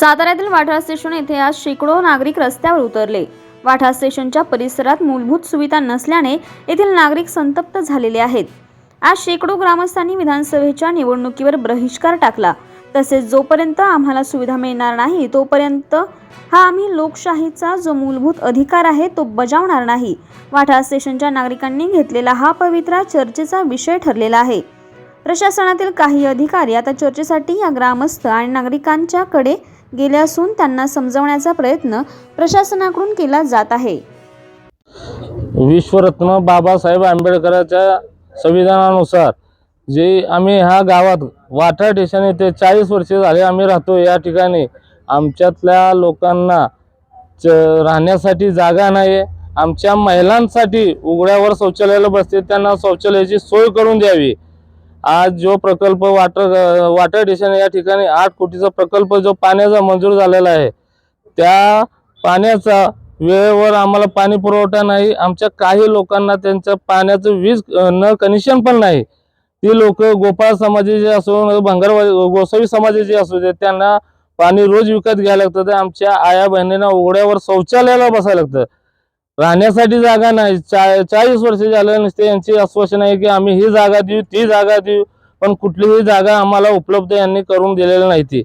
साताऱ्यातील वाठार स्टेशन येथे आज शेकडो नागरिक रस्त्यावर उतरले. वाठा स्टेशनच्या परिसरात मूलभूत सुविधा नसल्याने येथील नागरिक संतप्त झालेले आहेत. आज शेकडो ग्रामस्थांनी विधानसभेच्या निवडणुकीवर बहिष्कार टाकला. तसेच जोपर्यंत आम्हाला सुविधा मिळणार नाही तोपर्यंत हा आम्ही लोकशाहीचा जो मूलभूत अधिकार आहे तो बजावणार नाही. वाठा स्टेशनच्या नागरिकांनी घेतलेला हा पवित्रा चर्चेचा विषय ठरलेला आहे. प्रशासनातील काही अधिकारी आता चर्चेसाठी या ग्रामस्थ आणि नागरिकांच्याकडे गेले असून त्यांना समजवण्याचा प्रयत्न प्रशासनाकडून केला जात आहे. विश्वरत्न बाबासाहेब आंबेडकरांच्या संविधानानुसार जे आम्ही ह्या गावात वाठा स्टेशन येथे चाळीस वर्षे झाले आम्ही राहतो या ठिकाणी आमच्यातल्या लोकांना च राहण्यासाठी जागा नाही आमच्या महिलांसाठी उघड्यावर शौचालयाला बसते त्यांना शौचालयाची सोय करून द्यावी. आज जो प्रकल्प वाटर वाटर डिशन या ठिकाणी आठ कोटीचा प्रकल्प जो पाण्याचा मंजूर झालेला आहे त्या पाण्याचा वेळेवर आम्हाला पाणी पुरवठा नाही. आमच्या काही लोकांना त्यांचं पाण्याचं वीज न कनेक्शन पण नाही. ती लोक गोपाळ समाजाचे असो भंगारवा गोसावी समाजाचे असू दे त्यांना पाणी रोज विकत घ्यायला लागतं. तर आमच्या आया बहिणींना उघड्यावर शौचालयाला बसायला लागतं. राहण्यासाठी जागा नाही. चा चाळीस वर्ष झालं नसते यांची आश्वासन आहे की आम्ही ही जागा देऊ ती जागा देऊ पण कुठलीही जागा आम्हाला उपलब्ध यांनी करून दिलेली नाही ती.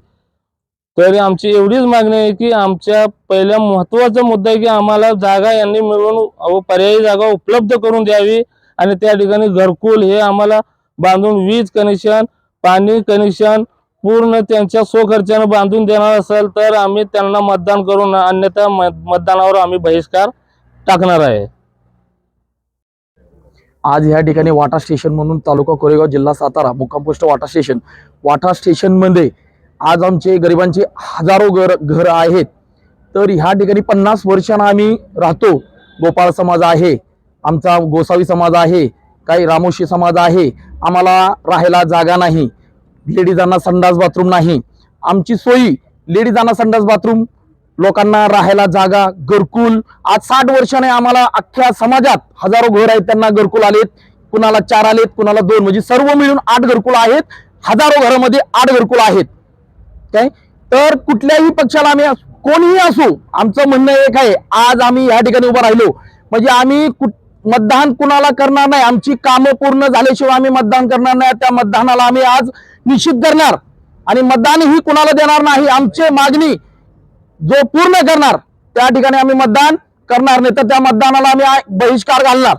तरी आमची एवढीच मागणी आहे की आमच्या पहिल्या महत्त्वाचा मुद्दा आहे की आम्हाला जागा यांनी मिळवून पर्यायी जागा उपलब्ध करून द्यावी आणि त्या ठिकाणी घरकुल हे आम्हाला बांधून वीज कनेक्शन पाणी कनेक्शन पूर्ण त्यांच्या स्वखर्चानं बांधून देणार असेल तर आम्ही त्यांना मतदान करून अन्यथा मत- मतदानावर आम्ही बहिष्कार टाकणार आहे. आज ह्या ठिकाणी वाटा स्टेशन म्हणून तालुका कोरेगाव जिल्हा सातारा मुक्काम पोस्ट वाटा स्टेशन. वाटा स्टेशनमध्ये आज आमचे गरिबांचे हजारो घर घर आहेत. तर ह्या ठिकाणी पन्नास वर्षांना आम्ही राहतो. गोपाळ समाज आहे आमचा गोसावी समाज आहे काही रामोशी समाज आहे. आम्हाला राहायला जागा नाही. लेडीजांना संडास बाथरूम नाही. आमची सोयी लेडीजांना संडास बाथरूम लोकांना राहायला जागा घरकुल. आज साठ वर्षाने आम्हाला अख्ख्या समाजात हजारो घर आहेत त्यांना घरकुल आलेत. कुणाला चार आलेत कुणाला दोन. म्हणजे सर्व मिळून आठ घरकुल आहेत. हजारो घरामध्ये आठ घरकुल आहेत. काय? तर कुठल्याही पक्षाला आम्ही कोणीही असो आमचं म्हणणं एक आहे आज आम्ही या ठिकाणी उभं राहिलो. म्हणजे आम्ही मतदान कुणाला करणार नाही? आमची कामं पूर्ण झाल्याशिवाय आम्ही मतदान करणार नाही. त्या मतदानाला आम्ही आज निश्चित करणार आणि मतदान ही कुणाला देणार नाही? आमची मागणी जो पूर्ण करणार त्या ठिकाणी आम्ही मतदान करणार नाही तर त्या मतदानाला आम्ही बहिष्कार घालणार.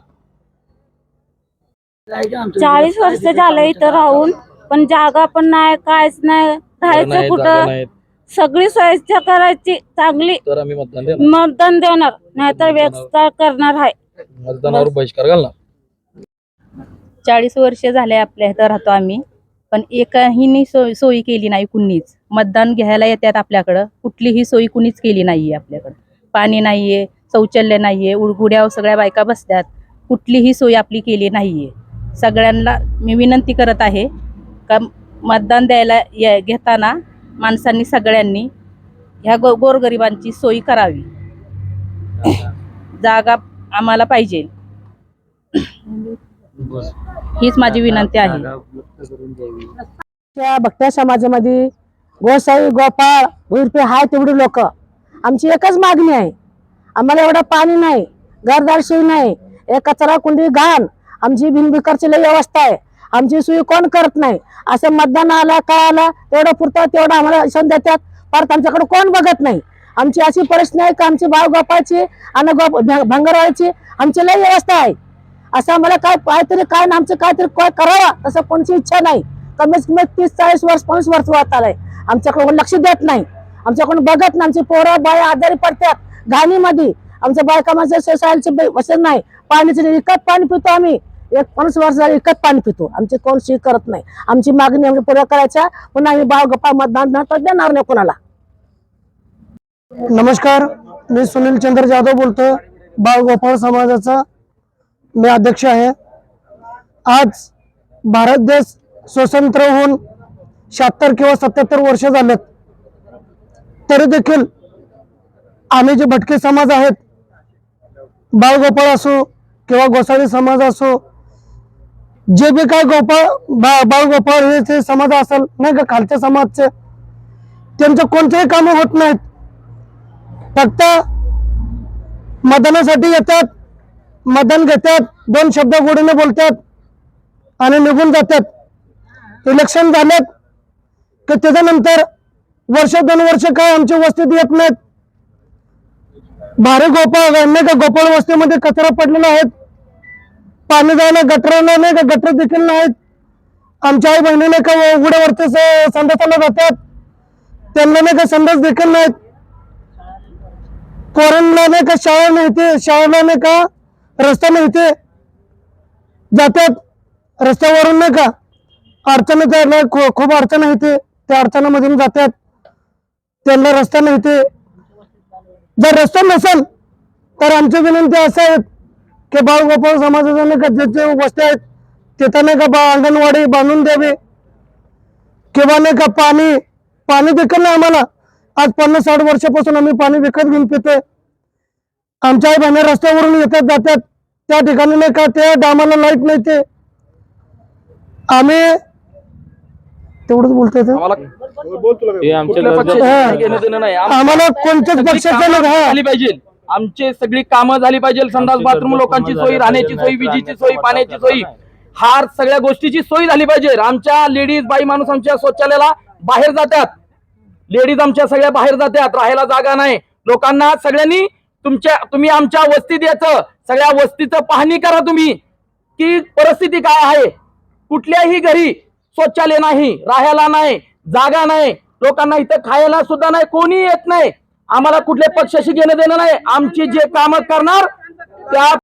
चाळीस वर्ष झालं इथं राहून पण जागा पण नाही कायच नाही राहायचं कुठं? सगळी सोयीच्या करायची चांगली तर आम्ही मतदान मतदान देणार नाहीतर व्यवस्था करणार आहे. मतदानावर बहिष्कार घालणार. चाळीस वर्ष झाले आपल्या इथं राहतो आम्ही. पण एकही सोय सोयी केली नाही कुणीच. मतदान घ्यायला येतात आपल्याकडं. कुठलीही सोयी कुणीच केली नाहीये आपल्याकडं. पाणी नाहीये शौचालय नाहीये उडगुड्यावर सगळ्या बायका बसतात. कुठलीही सोय आपली केली नाहीये. सगळ्यांना मी विनंती करत आहे का मतदान द्यायला ये- घेताना माणसांनी सगळ्यांनी ह्या गो गोरगरिबांची सोयी करावी. जागा आम्हाला पाहिजे. हीच माझी विनंती आहे. त्या भक्त्या समाजामध्ये गोसाई गोपाळ भुरपे हाय तेवढी लोक. आमची एकच मागणी आहे. आम्हाला एवढं पाणी नाही घरदारशी नाही एक कचरा कुंडी घाण. आमची बिनबिकरची लई व्यवस्था आहे. आमची सोयी कोण करत नाही? असं मतदान आलं काय आलं तेवढं पुरतं तेवढं आम्हाला सण देतात. परत आमच्याकडे कोण बघत नाही? आमची अशी परिस्थिती आहे की आमची बाळ गोपाळची आणि गोप भं- भंगारवाळीची आमची लई व्यवस्था आहे. असं आम्हाला काय काहीतरी काय ना आमचं काहीतरी काय करावं तसं कोणची इच्छा नाही. कमीत कमी तीस चाळीस वर्ष पन्नास वर्ष वाहत आलंय. आमच्याकडे लक्ष देत नाही. आमच्याकडून बघत नाही. आमची पोरं बाय आजारी पडतात. घाणीमध्ये. आमच्या बायका माझ्या सोसायटीचे वसन नाही. पाणीचं विकत पाणी पितो आम्ही. एक पन्नास वर्ष झाले विकत पाणी पितो. आमची कोण शी करत नाही. आमची मागणी आम्ही पुऱ्या करायच्या पुन्हा आम्ही बाव गप्पा मतदान देणार नाही कोणाला. नमस्कार. मी सुनील चंद्र जाधव बोलतो बाळ गोपाळ समाजाचा मी अध्यक्ष आहे. आज भारत देश स्वतंत्र होऊन शहात्तर किंवा सत्याहत्तर वर्ष झालेत. तरी देखील आम्ही जे भटके समाज आहेत बाळगोपाळ असो किंवा गोसावी समाज असो जे बी काय गोपाळ बा बाळगोपाळ हे ते समाज असेल नाही का खालच्या समाजचे त्यांचं कोणतेही कामं होत नाहीत. फक्त मतदानासाठी येतात मतदान घेतात दोन शब्द गोडीने बोलतात आणि निघून जातात. इलेक्शन झालं की त्याच्यानंतर वर्ष दोन वर्ष काय आमच्या वस्तीत येत नाहीत. भारी गोपाळ नाही का गोपाळ वस्तीमध्ये कचरा पडलेला आहेत पाणी जायला गटर नाही का? गटर देखील नाहीत. आमच्या आई बहिणीने का उघड्यावरती संदेशाला जातात? त्यांना नाही का संदेश देखील नाहीत? कोरोना नाही का शाळा नाही ते शाळेला नाही का रस्ता इथे जातात. रस्त्यावरून नाही का? अडचण जायला खूप अडचण आहे ते त्या अडचणामधून जातात. त्यांना रस्ता नाही ते जर रस्ता नसेल तर आमची विनंती असं आहे की बाळगोपाळ समाजाच्या नाही का जे जे वस्ती आहेत तिथं नाही का बा अंगणवाडी बांधून द्यावी. किंवा नाही का पाणी पाणी देखील नाही आम्हाला. आज पन्नास साठ वर्षापासून आम्ही पाणी विकत घेऊन पितोय. आमच्या आई बहिणी रस्त्यावरून येतात जातात. त्या ठिकाणी नाही का त्या डामाला लाइट नाही ते आम्ही तेवढंच बोलतोय ते. हे आमच्या कुठल्या गरजा- पक्षाची घेणं देणं नाही. आम- आम्हाला कोणत्याच सगळी पक्षाचं कामं नाही. झाली पाहिजे. आमचे सगळी कामं झाली पाहिजे. संडास आमची बाथरूम लोकांची सोयी राहण्याची पाहिजे, सोयी नाहीतर विजेची सोयी पाण्याची सोयी. हार सगळ्या गोष्टीची सोयी झाली पाहिजे. आमच्या लेडीज बाई माणूस आमच्या शौचालयाला बाहेर जातात. लेडीज आमच्या सगळ्या बाहेर जातात. राहायला जागा नाही. लोकांना सगळ्यांनी तुमच्या तुम्ही आमच्या वस्तीत याचं सगळ्या वस्तीचं पाहणी करा तुम्ही. की परिस्थिती काय आहे? कुठल्याही घरी शौचालय नाही राहायला नाही जागा नाही लोकांना इथं खायला सुद्धा नाही कोणी येत नाही. आम्हाला कुठल्या पक्षाशी घेणं देणं नाही. आमची जे कामं करणार त्या